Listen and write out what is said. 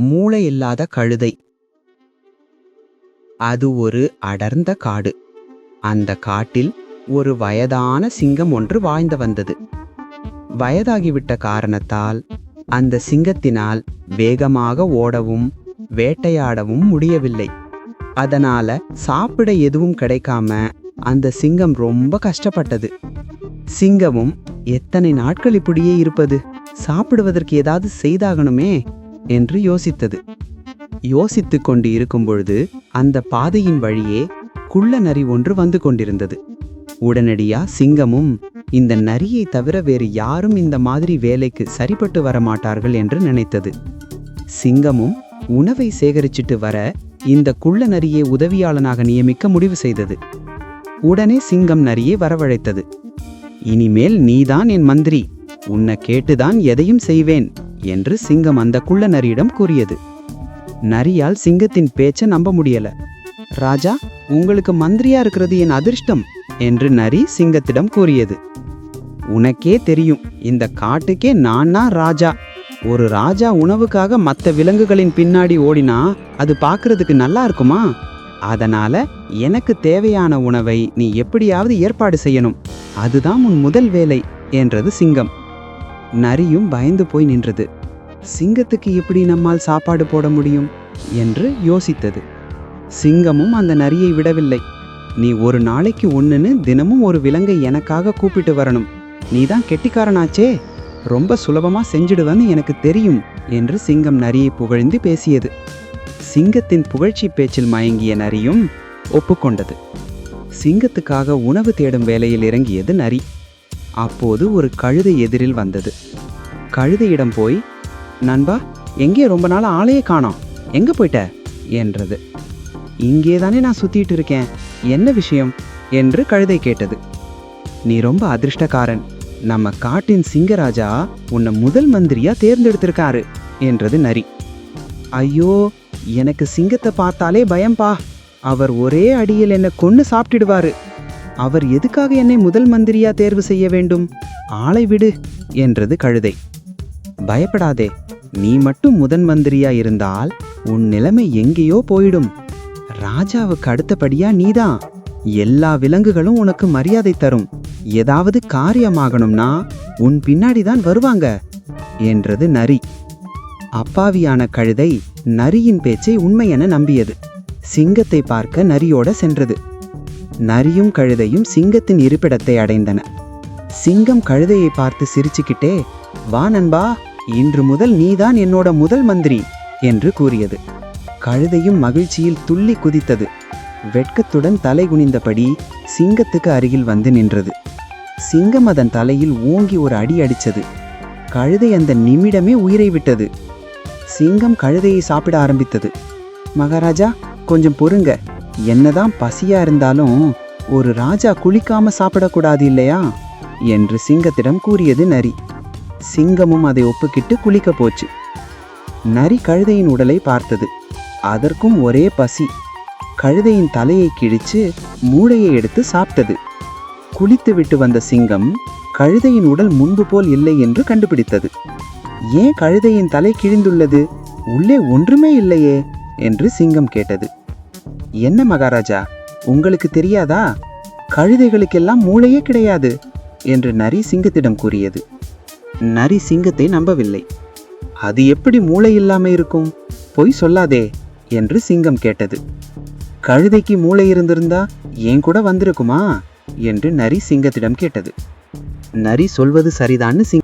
மூளை இல்லாத கழுதை. அது ஒரு அடர்ந்த காடு. அந்த காட்டில் ஒரு வயதான சிங்கம் ஒன்று வாழ்ந்து வந்தது. வயதாகிவிட்ட காரணத்தால் அந்த சிங்கத்தினால் வேகமாக ஓடவும் வேட்டையாடவும் முடியவில்லை. அதனால சாப்பிட எதுவும் கிடைக்காம அந்த சிங்கம் ரொம்ப கஷ்டப்பட்டது. சிங்கமும் எத்தனை நாட்கள் இப்படியே இருப்பது? சாப்பிடுவதற்கு ஏதாவது செய்தாகணுமே? என்று யோசித்தது. யோசித்து கொண்டு இருக்கும் பொழுது அந்த பாதையின் வழியே குள்ள நரி ஒன்று வந்து கொண்டிருந்தது. உடனடியா சிங்கமும் இந்த நரியை தவிர வேறு யாரும் இந்த மாதிரி வேலைக்கு சரிப்பட்டு வர மாட்டார்கள் என்று நினைத்தது. சிங்கமும் உணவை சேகரிச்சிட்டு வர இந்த குள்ள நரியை உதவியாளனாக நியமிக்க முடிவு செய்தது. உடனே சிங்கம் நரியை வரவழைத்தது. இனிமேல் நீதான் என் மந்திரி. உன்னை கேட்டுதான் எதையும் செய்வேன். என்று சிங்கம் அந்த குள்ள நரியிடம் கூறியது. நரியால் சிங்கத்தின் பேச்ச நம்ப முடியல. ராஜா உங்களுக்கு மந்திரியா இருக்கிறது என் அதிர்ஷ்டம் என்று நரி சிங்கத்திடம் கூறியது. உனக்கே தெரியும் இந்த காட்டுக்கே நான் தான் ராஜா. ஒரு ராஜா உணவுக்காக மற்ற விலங்குகளின் பின்னாடி ஓடினா அது பார்க்கறதுக்கு நல்லா இருக்குமா? அதனால எனக்கு தேவையான உணவை நீ எப்படியாவது ஏற்பாடு செய்யணும். அதுதான் உன் முதல் வேலை என்றது சிங்கம். நரியும் பயந்து போய் நின்றது. சிங்கத்துக்கு எப்படி நம்மால் சாப்பாடு போட முடியும்? என்று யோசித்தது. சிங்கமும் அந்த நரியை விடவில்லை. நீ ஒரு நாளைக்கு ஒன்றுன்னு தினமும் ஒரு விலங்கை எனக்காக கூப்பிட்டு வரணும். நீதான் கெட்டிக்காரனாச்சே. ரொம்ப சுலபமாக செஞ்சிடுவேன்னு எனக்கு தெரியும் என்று சிங்கம் நரியை புகழ்ந்து பேசியது. சிங்கத்தின் புகழ்ச்சி பேச்சில் மயங்கிய நரியும் ஒப்புக்கொண்டது. சிங்கத்துக்காக உணவு தேடும் வேலையில் இறங்கியது நரி. அப்போது ஒரு கழுதை எதிரில் வந்தது. கழுதையிடம் போய் நண்பா எங்கே ரொம்ப நாள் ஆளையே காணோம். எங்கே போயிட்ட? என்றது. இங்கே தானே நான் சுத்திட்டு இருக்கேன். என்ன விஷயம்? என்று கழுதை கேட்டது. நீ ரொம்ப அதிர்ஷ்டக்காரன். நம்ம காட்டின் சிங்கராஜா உன்னை முதல் மந்திரியா தேர்ந்தெடுத்திருக்காரு என்றது நரி. ஐயோ எனக்கு சிங்கத்தை பார்த்தாலே பயம்பா. அவர் ஒரே அடியில் என்னை கொன்று சாப்பிட்டுடுவாரு. அவர் எதுக்காக என்னை முதல் மந்திரியா தேர்வு செய்ய வேண்டும்? ஆளை விடு என்றது கழுதை. பயப்படாதே நீ மட்டும் முதன் மந்திரியா இருந்தால் உன் நிலைமை எங்கேயோ போயிடும். ராஜாவுக்கு அடுத்தபடியா நீதான் எல்லா விலங்குகளும் உனக்கு மரியாதை தரும். ஏதாவது காரியமாகணும்னா உன் பின்னாடி தான் வருவாங்க என்றது நரி. அப்பாவியான கழுதை நரியின் பேச்சை உண்மையென நம்பியது. சிங்கத்தை பார்க்க நரியோட சென்றது. நரியும் கழுதையும் சிங்கத்தின் இருப்பிடத்தை அடைந்தன. சிங்கம் கழுதையை பார்த்து சிரிச்சுக்கிட்டே வா நண்பா இன்று முதல் நீதான் என்னோட முதல் மந்திரி என்று கூறியது. கழுதையும் மகிழ்ச்சியில் துள்ளி குதித்தது. வெட்கத்துடன் தலை குனிந்தபடி சிங்கத்துக்கு அருகில் வந்து நின்றது. சிங்கம் அதன் தலையில் ஓங்கி ஒரு அடி அடித்தது. கழுதை அந்த நிமிடமே உயிரை விட்டது. சிங்கம் கழுதையை சாப்பிட ஆரம்பித்தது. மகாராஜா கொஞ்சம் பொறுங்க. என்னதான் பசியா இருந்தாலும் ஒரு ராஜா குளிக்காம சாப்பிடக்கூடாது இல்லையா? என்று சிங்கத்திடம் கூறியது நரி. சிங்கமும் அதை ஒப்புக்கிட்டு குளிக்க போச்சு. நரி கழுதையின் உடலை பார்த்தது. அதற்கும் ஒரே பசி. கழுதையின் தலையை கிழிச்சு மூளையை எடுத்து சாப்பிட்டது. குளித்து விட்டு வந்த சிங்கம் கழுதையின் உடல் முன்பு போல் இல்லை என்று கண்டுபிடித்தது. ஏன் கழுதையின் தலை கிழிந்துள்ளது? உள்ளே ஒன்றுமே இல்லையே என்று சிங்கம் கேட்டது. என்ன மகாராஜா உங்களுக்கு தெரியாதா? கழுதைகளுக்கெல்லாம் மூளையே கிடையாது என்று நரி சிங்கத்திடம் கூறியது. நரி சிங்கத்தை நம்பவில்லை. அது எப்படி மூளை இல்லாம இருக்கும்? பொய் சொல்லாதே என்று சிங்கம் கேட்டது. கழுதைக்கு மூளை இருந்திருந்தா ஏன் கூட வந்திருக்குமா? என்று நரி சிங்கத்திடம் கேட்டது. நரி சொல்வது சரிதான்னு சிங்